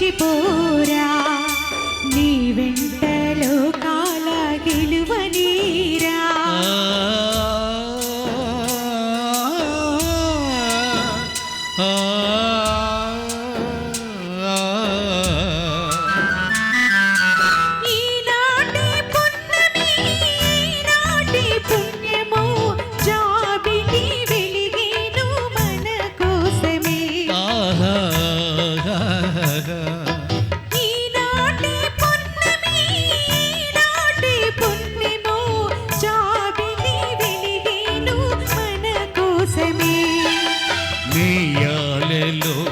మరిచిపోరా నీ వెంటలో కాల గెలువనీరా ఆ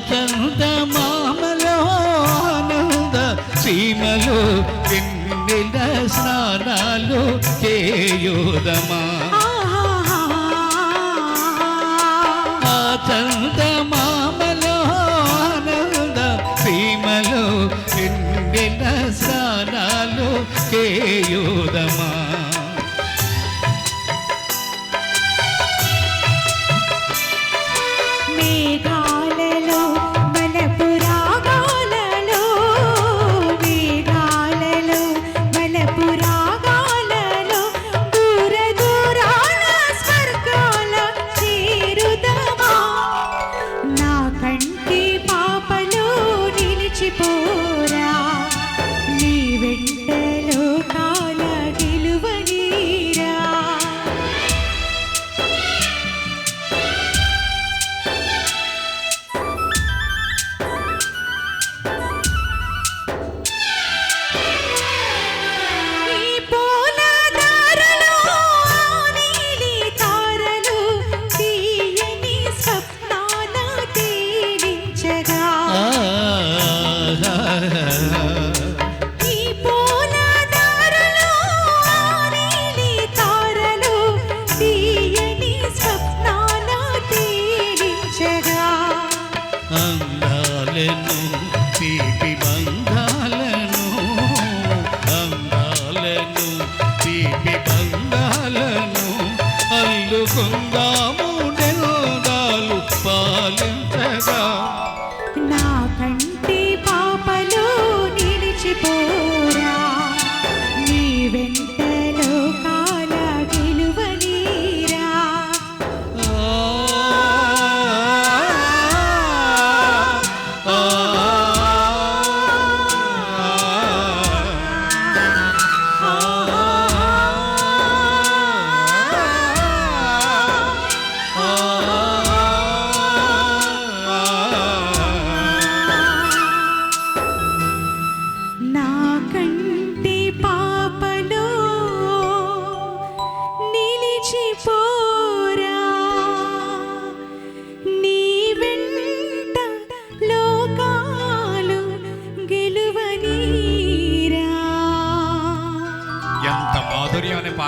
వసంత మామలానంద సీమలు వెన్నెల స్నానాలు కేయోదమా குந்தாம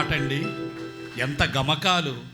మాట అండి ఎంత గమకాలు.